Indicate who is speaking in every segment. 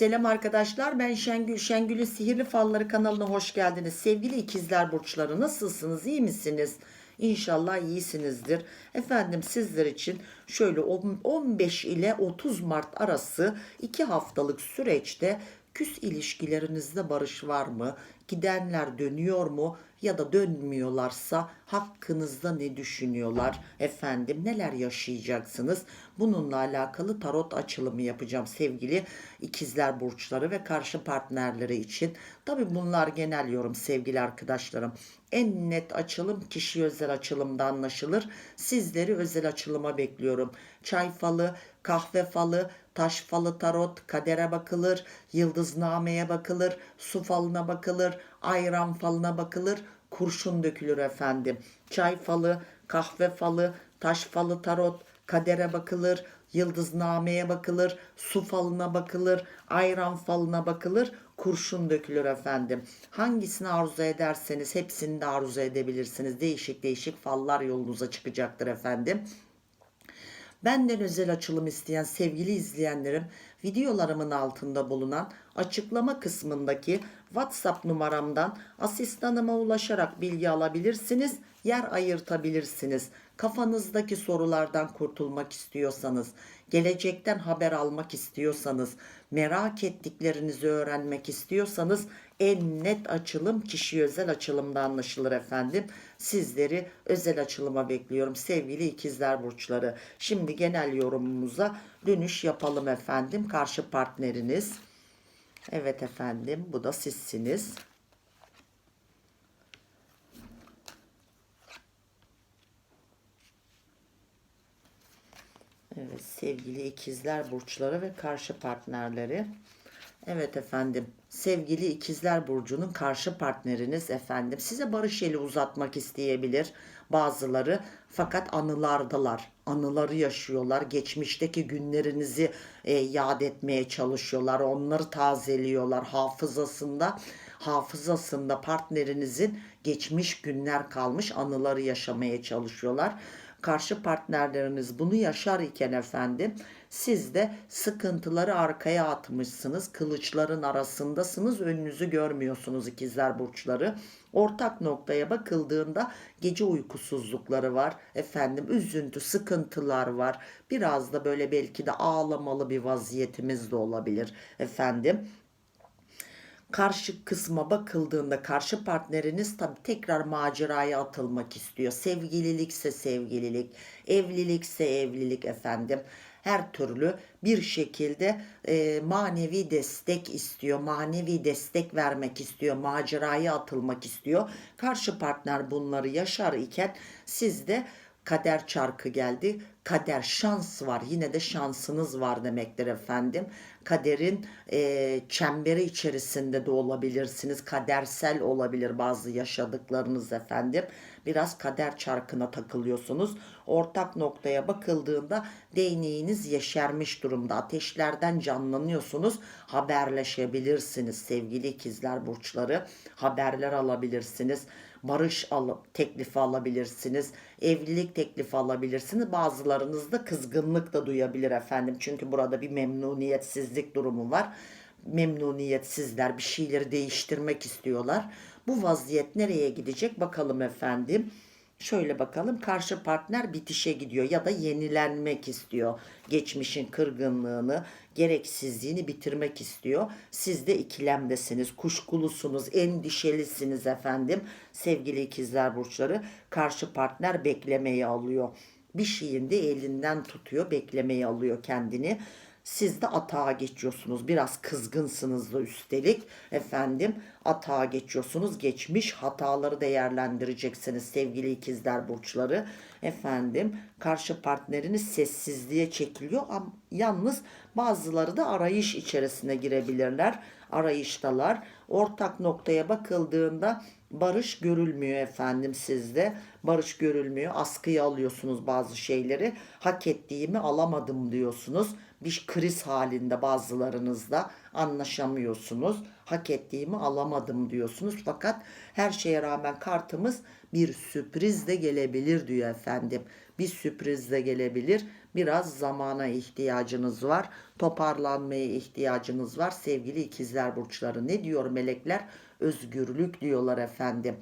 Speaker 1: Selam arkadaşlar ben Şengül. Şengül'ün Sihirli Falları kanalına hoş geldiniz. Sevgili ikizler burçları nasılsınız iyi misiniz? İnşallah iyisinizdir. Efendim sizler için şöyle on- 15 ile 30 Mart arası 2 haftalık süreçte küs ilişkilerinizde barış var mı? Gidenler dönüyor mu? Ya da dönmüyorlarsa hakkınızda ne düşünüyorlar? Efendim neler yaşayacaksınız? Bununla alakalı tarot açılımı yapacağım sevgili ikizler burçları ve karşı partnerleri için. Tabi bunlar genel yorum sevgili arkadaşlarım. En net açılım kişi özel açılımda anlaşılır. Sizleri özel açılıma bekliyorum. Çay falı, kahve falı, taş falı tarot, kadere bakılır, yıldıznameye bakılır, su falına bakılır, ayran falına bakılır, kurşun dökülür efendim. Çay falı, kahve falı, taş falı tarot, kadere bakılır, yıldıznameye bakılır, su falına bakılır, ayran falına bakılır, kurşun dökülür efendim. Hangisini arzu ederseniz hepsini de arzu edebilirsiniz. Değişik değişik fallar yolunuza çıkacaktır efendim. Benden özel açılım isteyen sevgili izleyenlerim videolarımın altında bulunan açıklama kısmındaki WhatsApp numaramdan asistanıma ulaşarak bilgi alabilirsiniz, yer ayırtabilirsiniz. Kafanızdaki sorulardan kurtulmak istiyorsanız, gelecekten haber almak istiyorsanız, merak ettiklerinizi öğrenmek istiyorsanız en net açılım kişi özel açılımda anlaşılır efendim. Sizleri özel açılıma bekliyorum sevgili ikizler burçları. Şimdi genel yorumumuza dönüş yapalım efendim. Karşı partneriniz. Evet efendim bu da sizsiniz. Evet sevgili ikizler burçları ve karşı partnerleri. Evet efendim sevgili ikizler burcunun karşı partneriniz efendim. Size barış eli uzatmak isteyebilir bazıları. Fakat anılardalar anıları yaşıyorlar. Geçmişteki günlerinizi e, yad etmeye çalışıyorlar. Onları tazeliyorlar. Hafızasında hafızasında partnerinizin geçmiş günler kalmış anıları yaşamaya çalışıyorlar karşı partnerleriniz bunu yaşar iken efendim siz de sıkıntıları arkaya atmışsınız. Kılıçların arasındasınız. Önünüzü görmüyorsunuz ikizler burçları. Ortak noktaya bakıldığında gece uykusuzlukları var. Efendim üzüntü, sıkıntılar var. Biraz da böyle belki de ağlamalı bir vaziyetimiz de olabilir efendim karşı kısma bakıldığında karşı partneriniz tabi tekrar maceraya atılmak istiyor. Sevgililikse sevgililik, evlilikse evlilik efendim. Her türlü bir şekilde e, manevi destek istiyor, manevi destek vermek istiyor, maceraya atılmak istiyor. Karşı partner bunları yaşar iken siz de kader çarkı geldi. Kader şans var. Yine de şansınız var demektir efendim. Kaderin e, çemberi içerisinde de olabilirsiniz. Kadersel olabilir bazı yaşadıklarınız efendim. Biraz kader çarkına takılıyorsunuz. Ortak noktaya bakıldığında değneğiniz yeşermiş durumda. Ateşlerden canlanıyorsunuz. Haberleşebilirsiniz sevgili ikizler burçları. Haberler alabilirsiniz barış al teklifi alabilirsiniz. Evlilik teklifi alabilirsiniz. Bazılarınız da kızgınlık da duyabilir efendim. Çünkü burada bir memnuniyetsizlik durumu var. Memnuniyetsizler bir şeyleri değiştirmek istiyorlar. Bu vaziyet nereye gidecek bakalım efendim. Şöyle bakalım karşı partner bitişe gidiyor ya da yenilenmek istiyor. Geçmişin kırgınlığını, gereksizliğini bitirmek istiyor. Siz de ikilemdesiniz, kuşkulusunuz, endişelisiniz efendim. Sevgili ikizler burçları karşı partner beklemeyi alıyor. Bir şeyin de elinden tutuyor, beklemeyi alıyor kendini. Siz de atağa geçiyorsunuz. Biraz kızgınsınız da üstelik. Efendim atağa geçiyorsunuz. Geçmiş hataları değerlendireceksiniz sevgili ikizler burçları. Efendim karşı partneriniz sessizliğe çekiliyor. Ama yalnız bazıları da arayış içerisine girebilirler. Arayıştalar. Ortak noktaya bakıldığında barış görülmüyor efendim sizde. Barış görülmüyor. Askıya alıyorsunuz bazı şeyleri. Hak ettiğimi alamadım diyorsunuz. Bir kriz halinde bazılarınızda anlaşamıyorsunuz. Hak ettiğimi alamadım diyorsunuz. Fakat her şeye rağmen kartımız bir sürpriz de gelebilir diyor efendim. Bir sürpriz de gelebilir. Biraz zamana ihtiyacınız var. Toparlanmaya ihtiyacınız var sevgili ikizler burçları. Ne diyor melekler? Özgürlük diyorlar efendim.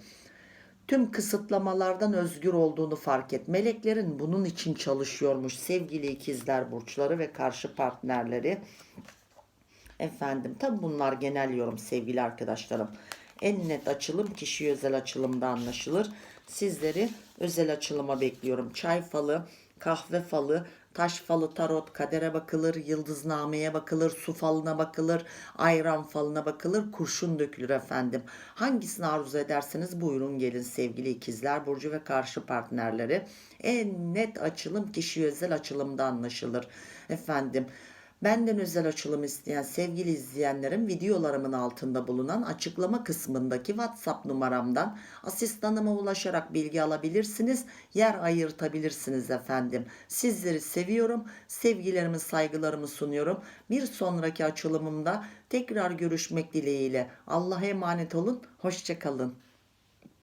Speaker 1: Tüm kısıtlamalardan özgür olduğunu fark et. Meleklerin bunun için çalışıyormuş sevgili ikizler burçları ve karşı partnerleri. Efendim tabi bunlar genel yorum sevgili arkadaşlarım. En net açılım kişi özel açılımda anlaşılır. Sizleri özel açılıma bekliyorum. Çay falı, kahve falı, taş falı, tarot, kadere bakılır, yıldıznameye bakılır, su falına bakılır, ayran falına bakılır, kurşun dökülür efendim. Hangisini arzu ederseniz buyurun gelin sevgili ikizler, burcu ve karşı partnerleri. En net açılım kişi özel açılımda anlaşılır. Efendim Benden özel açılım isteyen sevgili izleyenlerim videolarımın altında bulunan açıklama kısmındaki WhatsApp numaramdan asistanıma ulaşarak bilgi alabilirsiniz. Yer ayırtabilirsiniz efendim. Sizleri seviyorum. Sevgilerimi, saygılarımı sunuyorum. Bir sonraki açılımımda tekrar görüşmek dileğiyle. Allah'a emanet olun. Hoşçakalın.